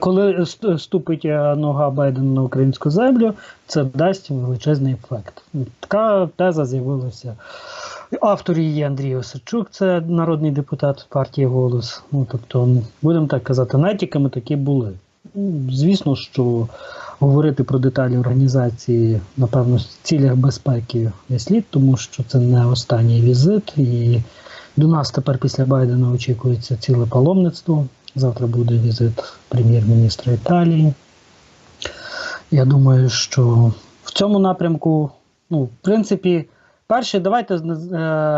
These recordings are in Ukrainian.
коли ступить е, нога Байдена на українську землю, це дасть величезний ефект. Така теза з'явилася. Автор її Андрій Осадчук, це народний депутат партії Голос. Ну тобто, будемо так казати, натяками такі були. Звісно, що говорити про деталі організації, напевно, в цілях безпеки не слід, тому що це не останній візит. І до нас тепер після Байдена очікується ціле паломництво. Завтра буде візит прем'єр-міністра Італії. Я думаю, що в цьому напрямку, ну, в принципі, перший, давайте е,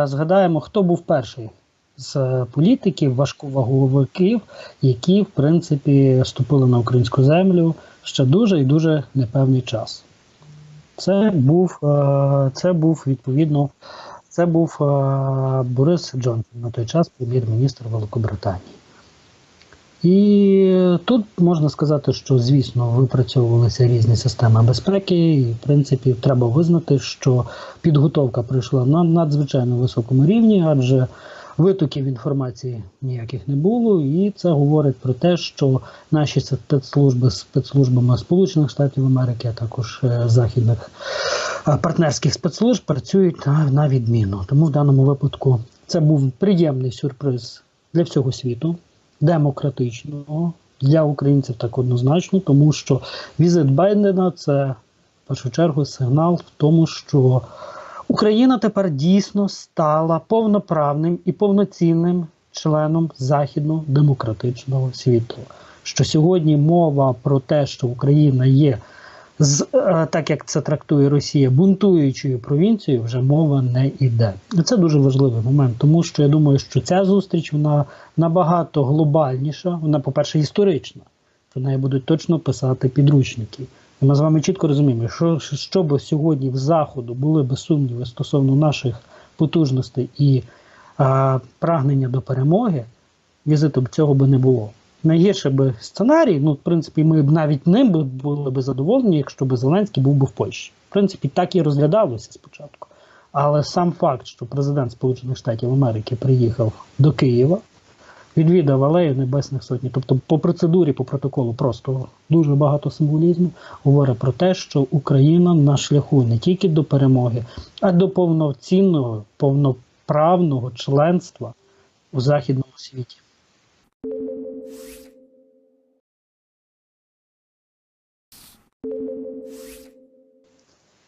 згадаємо, хто був перший з політиків, важковаговиків, які, в принципі, ступили на українську землю ще дуже і дуже непевний час. Це був, е, це був відповідно, це був е, Борис Джонсон на той час прем'єр-міністр Великобританії. І тут можна сказати, що, звісно, випрацьовувалися різні системи безпеки, і, в принципі, треба визнати, що підготовка прийшла на надзвичайно високому рівні, адже витоків інформації ніяких не було, і це говорить про те, що наші спецслужби з спецслужбами Сполучених Штатів Америки, а також е, західних е, партнерських спецслужб працюють на, на відміну. Тому в даному випадку це був приємний сюрприз для всього світу, демократичного. Для українців так однозначно, тому що візит Байдена це в першу чергу сигнал в тому, що Україна тепер дійсно стала повноправним і повноцінним членом західного демократичного світу. Що сьогодні мова про те, що Україна є з е, так як це трактує Росія, бунтуючою провінцією, вже мова не йде. Це дуже важливий момент, тому що я думаю, що ця зустріч вона набагато глобальніша. Вона, по перше, історична. Про неї будуть точно писати підручники. І ми з вами чітко розуміємо, що щоб сьогодні в заходу були без сумніви стосовно наших потужностей і а, прагнення до перемоги, візиту б цього би не було. Найгірше би сценарій, ну, в принципі, ми б навіть ним би були б задоволені, якщо б Зеленський був би в Польщі. В принципі, так і розглядалося спочатку. Але сам факт, що президент Сполучених Штатів Америки приїхав до Києва, відвідав алею Небесних Сотні. Тобто, по процедурі, по протоколу, просто дуже багато символізму говорить про те, що Україна на шляху не тільки до перемоги, а до повноцінного, повноправного членства у західному світі.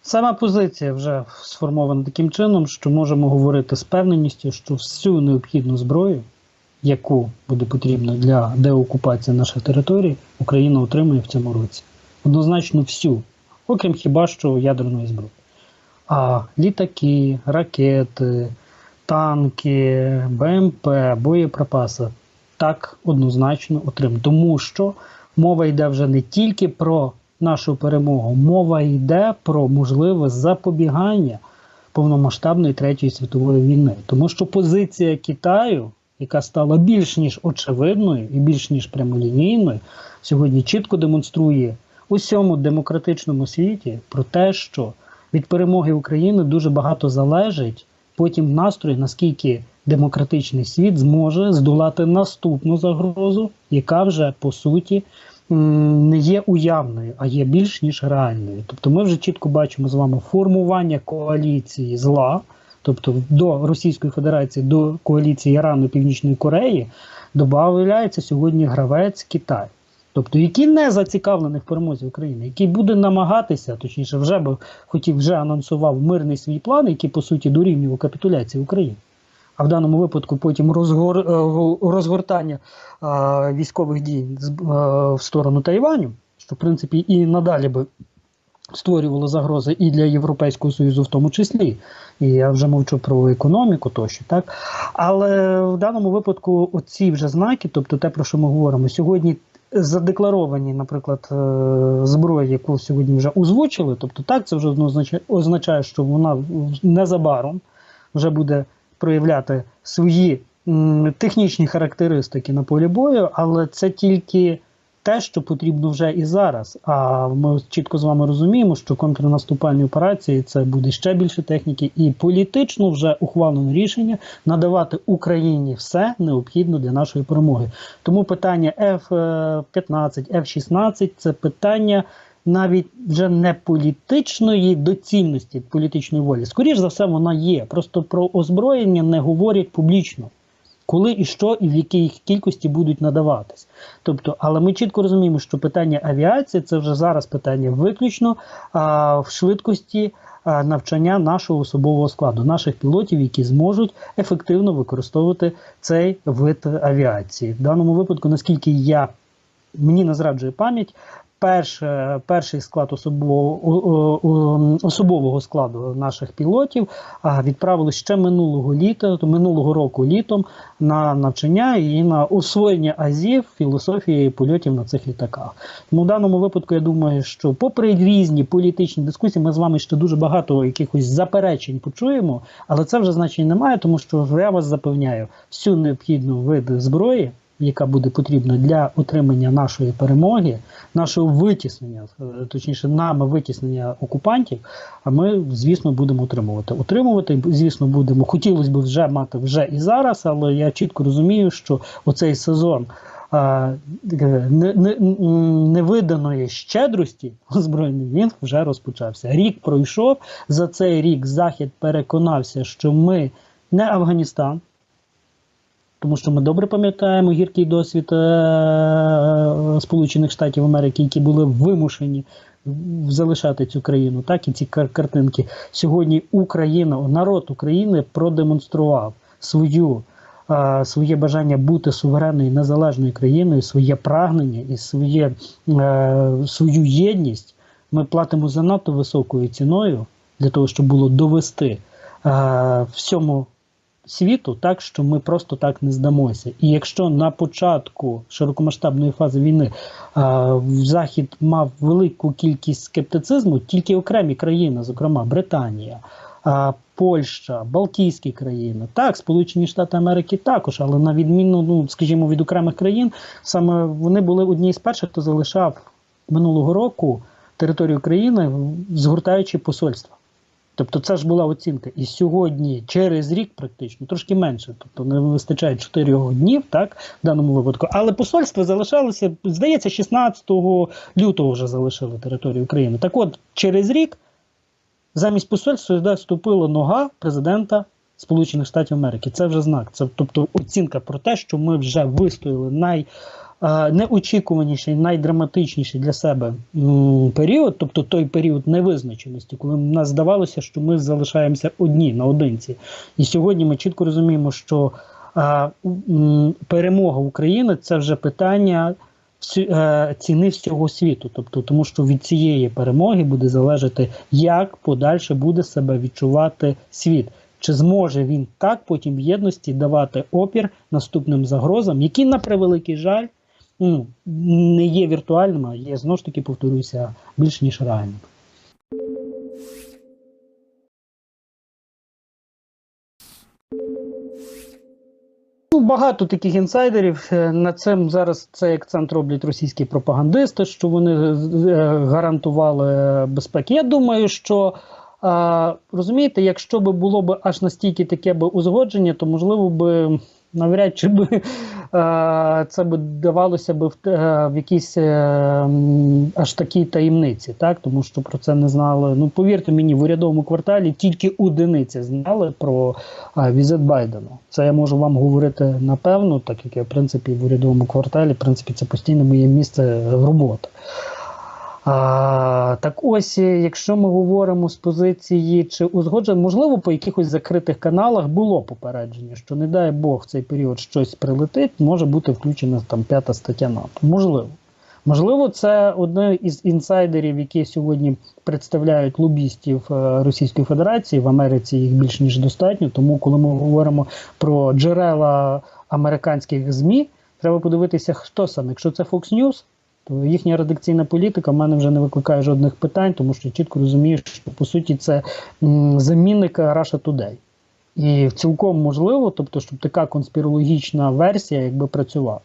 Сама позиція вже сформована таким чином, що можемо говорити з певненістю, що всю необхідну зброю яку буде потрібна для деокупації наших територій, Україна отримує в цьому році. Однозначно всю, окрім хіба що ядерної зброї. А літаки, ракети, танки, БМП, боєприпаси так однозначно отримують. Тому що мова йде вже не тільки про нашу перемогу, мова йде про можливе запобігання повномасштабної третьої світової війни. Тому що позиція Китаю яка стала більш ніж очевидною і більш ніж прямолінійною, сьогодні чітко демонструє усьому демократичному світі про те, що від перемоги України дуже багато залежить потім настрої, наскільки демократичний світ зможе здолати наступну загрозу, яка вже по суті не є уявною, а є більш ніж реальною. Тобто, ми вже чітко бачимо з вами формування коаліції зла тобто до Російської Федерації, до коаліції Ірану Північної Кореї, додається сьогодні гравець Китай. Тобто, який не зацікавлений в перемозі України, який буде намагатися, точніше, вже би хотів, вже анонсував мирний свій план, який по суті дорівнював капітуляції України. А в даному випадку потім розгор, е, розгортання а, військових дій а, в сторону Тайваню, що в принципі і надалі би створювало загрози і для Європейського Союзу, в тому числі. І я вже мовчу про економіку тощо, так але в даному випадку оці вже знаки, тобто те, про що ми говоримо сьогодні. Задекларовані, наприклад, е, зброї, яку сьогодні вже озвучили, тобто так, це вже означає, означає, що вона незабаром вже буде проявляти свої технічні характеристики на полі бою, але це тільки те, що потрібно вже і зараз. А ми чітко з вами розуміємо, що контрнаступальні операції це буде ще більше техніки, і політично вже ухвалено рішення надавати Україні все необхідне для нашої перемоги. Тому питання F-15, F-16 це питання. Навіть вже не політичної доцільності, політичної волі. Скоріше за все, вона є. Просто про озброєння не говорять публічно коли і що, і в якій кількості будуть надаватись. Тобто, але ми чітко розуміємо, що питання авіації це вже зараз питання виключно а, в швидкості навчання нашого особового складу, наших пілотів, які зможуть ефективно використовувати цей вид авіації. В даному випадку, наскільки я мені не зраджує пам'ять, перш, перший склад особового, особового складу наших пілотів відправили ще минулого літа, минулого року літом на навчання і на освоєння азів філософії польотів на цих літаках. Тому в даному випадку я думаю, що, попри різні політичні дискусії, ми з вами ще дуже багато якихось заперечень почуємо, але це вже значення немає, тому що я вас запевняю, всю необхідну вид зброї яка буде потрібна для отримання нашої перемоги, нашого витіснення, е, точніше, нами витіснення окупантів. А ми, звісно, будемо отримувати. Отримувати, звісно, будемо. Хотілося б вже мати вже і зараз, але я чітко розумію, що оцей сезон. Невиданої щедрості озброєння він вже розпочався. Рік пройшов. За цей рік Захід переконався, що ми не Афганістан, тому що ми добре пам'ятаємо гіркий досвід е Сполучених Штатів Америки, які були вимушені залишати цю країну. Так і ці кар картинки сьогодні Україна, народ України продемонстрував свою. Своє бажання бути суверенною незалежною країною, своє прагнення і своє, е, свою єдність ми платимо занадто високою ціною для того, щоб було довести е, всьому світу, так що ми просто так не здамося. І якщо на початку широкомасштабної фази війни а, Захід мав велику кількість скептицизму, тільки окремі країни, зокрема Британія. А, Польща, Балтійські країни, так, Сполучені Штати Америки також, але на відміну, ну скажімо, від окремих країн, саме вони були одні з перших, хто залишав минулого року територію країни, згортаючи посольства. Тобто це ж була оцінка. І сьогодні, через рік, практично, трошки менше, тобто не вистачає 4 днів, так, в даному випадку. Але посольство залишалося, здається, 16 лютого вже залишили територію України. Так от, через рік замість посольства сюди вступила нога президента Сполучених Штатів Америки. Це вже знак. Це тобто оцінка про те, що ми вже вистояли най неочікуваніший, найдраматичніший для себе період, тобто той період невизначеності, коли нам здавалося, що ми залишаємося одні наодинці. І сьогодні ми чітко розуміємо, що перемога України це вже питання. Е, ціни всього світу, тобто тому, що від цієї перемоги буде залежати, як подальше буде себе відчувати світ, чи зможе він так потім в єдності давати опір наступним загрозам, які на превеликий жаль ну, не є віртуальним, а є знову ж таки, повторюся, більш ніж реальним. Ну, Багато таких інсайдерів. Е, на цим зараз цей акцент роблять російські пропагандисти, що вони е, гарантували безпеку. Я думаю, що розумієте, якщо б було б аж настільки таке б узгодження, то можливо би навряд чи би е, це би давалося б в, е, в якійсь е, аж такій таємниці, так тому що про це не знали. Ну повірте мені, в урядовому кварталі тільки одиниці знали про візит Байдена. Це я можу вам говорити напевно, так як я в принципі в урядовому кварталі, в принципі, це постійно моє місце роботи. А, Так ось, е, якщо ми говоримо з позиції чи узгодження, можливо, по якихось закритих каналах було попередження, що не дай Бог в цей період щось прилетить, може бути включена там п'ята стаття НАТО. Можливо. Можливо, це одне із інсайдерів, які сьогодні представляють лобістів е, Російської Федерації в Америці. Їх більш ніж достатньо. Тому, коли ми говоримо про джерела американських змі, треба подивитися, хто саме. Якщо це Fox News, то їхня редакційна політика в мене вже не викликає жодних питань, тому що чітко розумію, що по суті це замінник Russia Today. І цілком можливо, тобто, щоб така конспірологічна версія якби працювала.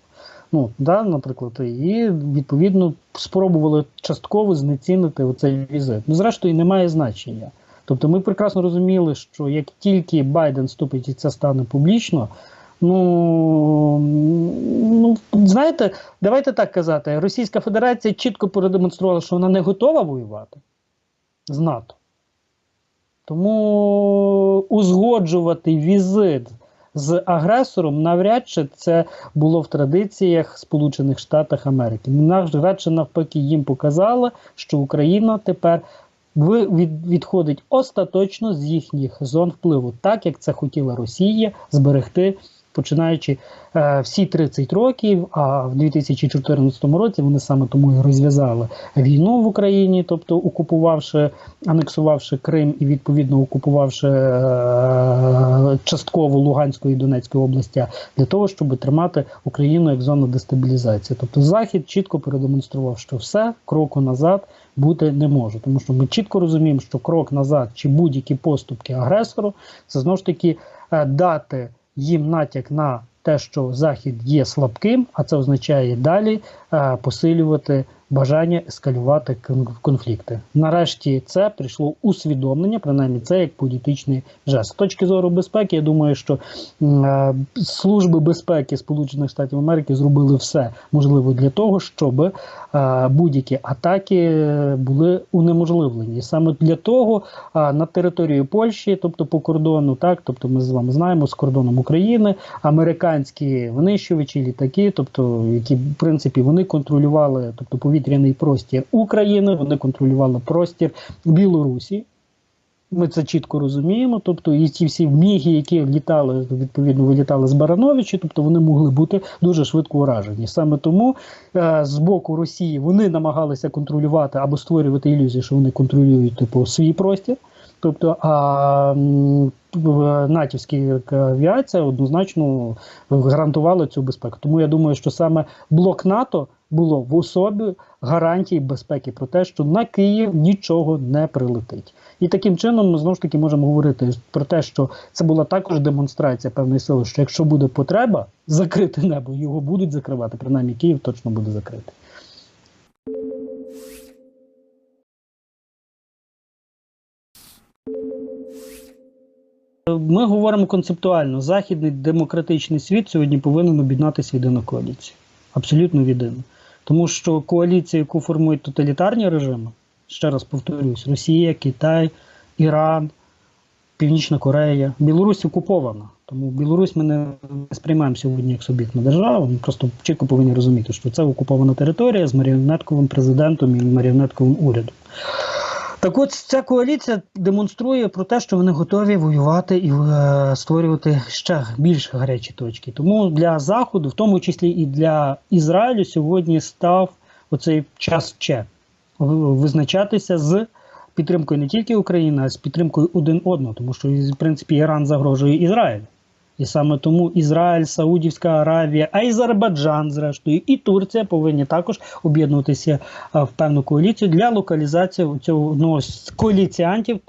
Ну, да, наприклад, і відповідно спробували частково знецінити оцей візит. Ну, зрештою, немає значення. Тобто ми прекрасно розуміли, що як тільки Байден вступить і це стане публічно, ну, ну знаєте, давайте так казати, Російська Федерація чітко продемонструвала, що вона не готова воювати з НАТО. Тому узгоджувати візит з агресором навряд чи це було в традиціях Сполучених Штатів Америки. Навряд чи навпаки їм показали, що Україна тепер відходить остаточно з їхніх зон впливу, так як це хотіла Росія зберегти починаючи е, всі 30 років. А в 2014 році вони саме тому і розв'язали війну в Україні, тобто окупувавши, анексувавши Крим і відповідно окупувавши е, частково Луганської і Донецької області для того, щоб тримати Україну як зону дестабілізації. Тобто Захід чітко продемонстрував, що все кроку назад. Бути не може, тому що ми чітко розуміємо, що крок назад чи будь-які поступки агресору це знову ж таки е, дати їм натяк на те, що Захід є слабким, а це означає далі е, посилювати бажання ескалювати конфлікти. Нарешті це прийшло усвідомлення, принаймні це як політичний жест. З точки зору безпеки, я думаю, що е, служби безпеки Сполучених Штатів Америки зробили все можливе для того, щоб е, будь-які атаки були унеможливлені. Саме для того е, на території Польщі, тобто по кордону, так тобто ми з вами знаємо з кордоном України, американські винищувачі, літаки, тобто які в принципі вони контролювали, тобто повітря повітряний простір України, вони контролювали простір Білорусі. Ми це чітко розуміємо. Тобто, і ці всі міги, які літали, відповідно, вилітали з Барановичі, тобто вони могли бути дуже швидко уражені. Саме тому е, з боку Росії вони намагалися контролювати або створювати ілюзію, що вони контролюють типу свій простір. Тобто, а натівська авіація однозначно гарантувала цю безпеку. Тому я думаю, що саме блок НАТО було в особі гарантії безпеки про те, що на Київ нічого не прилетить. І таким чином ми знову ж таки можемо говорити про те, що це була також демонстрація певної сили, що якщо буде потреба закрити небо, його будуть закривати. Принаймні Київ точно буде закритий. Ми говоримо концептуально. Західний демократичний світ сьогодні повинен об'єднатися в єдину коаліцію. Абсолютно в єдину. Тому що коаліція, яку формують тоталітарні режими, ще раз повторюсь: Росія, Китай, Іран, Північна Корея, Білорусь окупована. Тому Білорусь ми не сприймаємо сьогодні як суб'єктну державу. Ми просто чітко повинні розуміти, що це окупована територія з маріонетковим президентом і маріонетковим урядом. Так от ця коаліція демонструє про те, що вони готові воювати і е, створювати ще більш гарячі точки. Тому для Заходу, в тому числі і для Ізраїлю, сьогодні став оцей час че визначатися з підтримкою не тільки України, а з підтримкою один одного, тому що в принципі Іран загрожує Ізраїлю. І саме тому Ізраїль, Саудівська Аравія, Азербайджан, зрештою, і Турція повинні також об'єднуватися в певну коаліцію для локалізації цього одного з коаліціантів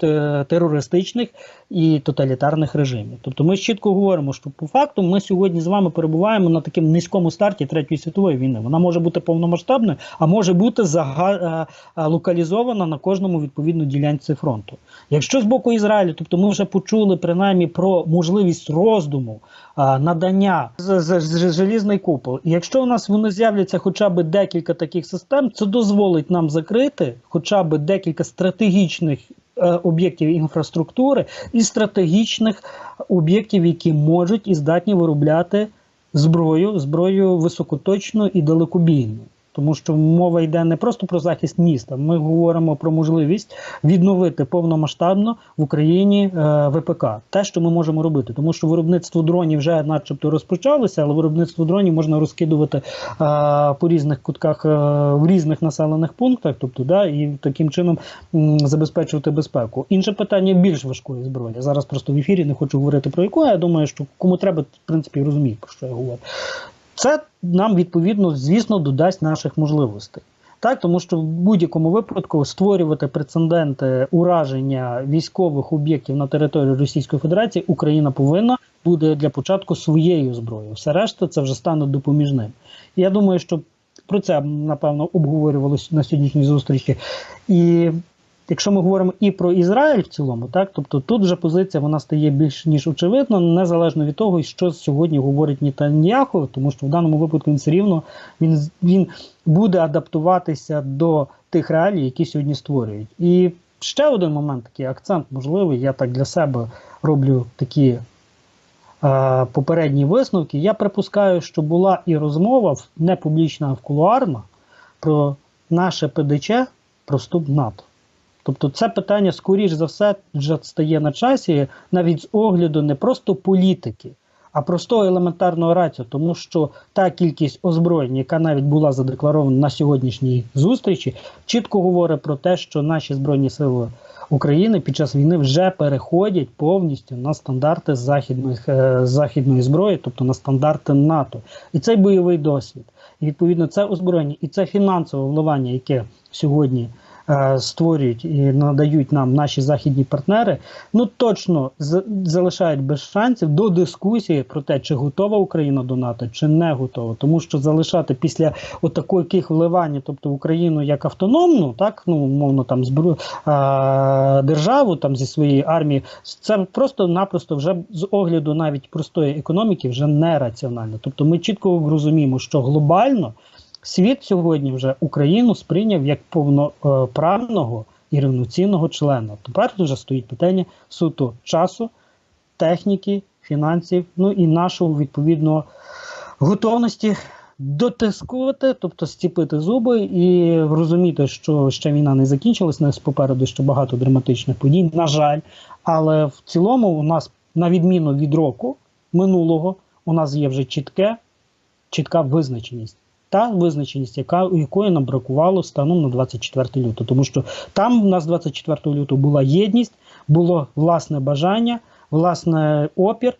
терористичних і тоталітарних режимів. Тобто ми чітко говоримо, що по факту ми сьогодні з вами перебуваємо на такому низькому старті третьої світової війни. Вона може бути повномасштабною, а може бути зага... Е, е, локалізована на кожному відповідно ділянці фронту. Якщо з боку Ізраїлю, тобто ми вже почули принаймні про можливість роздуму надання з, желізний купол. Якщо у нас вони з'являться хоча б декілька таких систем, це дозволить нам закрити хоча б декілька стратегічних Е, об'єктів інфраструктури і стратегічних об'єктів, які можуть і здатні виробляти зброю, зброю високоточну і далекобійну тому що мова йде не просто про захист міста. Ми говоримо про можливість відновити повномасштабно в Україні е, ВПК, те, що ми можемо робити, тому що виробництво дронів вже, начебто, розпочалося, але виробництво дронів можна розкидувати е, по різних кутках е, в різних населених пунктах, тобто да, і таким чином забезпечувати безпеку. Інше питання більш важкої зброї. Зараз просто в ефірі не хочу говорити про яку. Я думаю, що кому треба, в принципі, розуміти, про що я говорю. Це нам відповідно, звісно, додасть наших можливостей. Так, тому що в будь-якому випадку створювати прецеденти ураження військових об'єктів на території Російської Федерації Україна повинна буде для початку своєю зброєю. Все решта це вже стане допоміжним. Я думаю, що про це напевно обговорювалося на сьогоднішній зустрічі. І якщо ми говоримо і про Ізраїль в цілому, так тобто тут вже позиція вона стає більш ніж очевидна, незалежно від того, що сьогодні говорить Нетаньяху, тому що в даному випадку він все рівно він, він буде адаптуватися до тих реалій, які сьогодні створюють. І ще один момент, такий акцент можливий. Я так для себе роблю такі е, попередні висновки. Я припускаю, що була і розмова не публічна, а в кулуарна про наше ПДЧ про вступ в НАТО. Тобто це питання, скоріш за все, вже стає на часі навіть з огляду не просто політики, а простого елементарного рацію, тому що та кількість озброєнь, яка навіть була задекларована на сьогоднішній зустрічі, чітко говорить про те, що наші збройні сили України під час війни вже переходять повністю на стандарти західних, е, західної зброї, тобто на стандарти НАТО. І цей бойовий досвід, і відповідно це озброєння, і це фінансове вливання, яке сьогодні створюють і надають нам наші західні партнери, ну точно залишають без шансів до дискусії про те, чи готова Україна до НАТО, чи не готова. Тому що залишати після отаких вливань, тобто Україну як автономну, так ну умовно там збру державу там зі своєї армії, це просто-напросто вже з огляду навіть простої економіки вже нераціонально. Тобто ми чітко розуміємо, що глобально світ сьогодні вже Україну сприйняв як повноправного і рівноцінного члена. Тепер вже стоїть питання суто часу, техніки, фінансів, ну і нашого відповідно готовності дотискувати, тобто стіпити зуби і розуміти, що ще війна не закінчилась, нас попереду ще багато драматичних подій, на жаль. Але в цілому, у нас, на відміну від року минулого, у нас є вже чітке, чітка визначеність. Та визначеність, яка якої нам бракувало станом на 24 лютого. Тому що там у нас 24 лютого була єдність, було власне бажання, власне опір,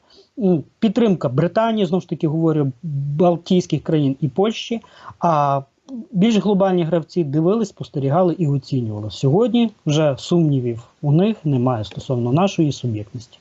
підтримка Британії, знову ж таки говорю, Балтійських країн і Польщі. А більш глобальні гравці дивились, спостерігали і оцінювали. Сьогодні вже сумнівів у них немає стосовно нашої суб'єктності.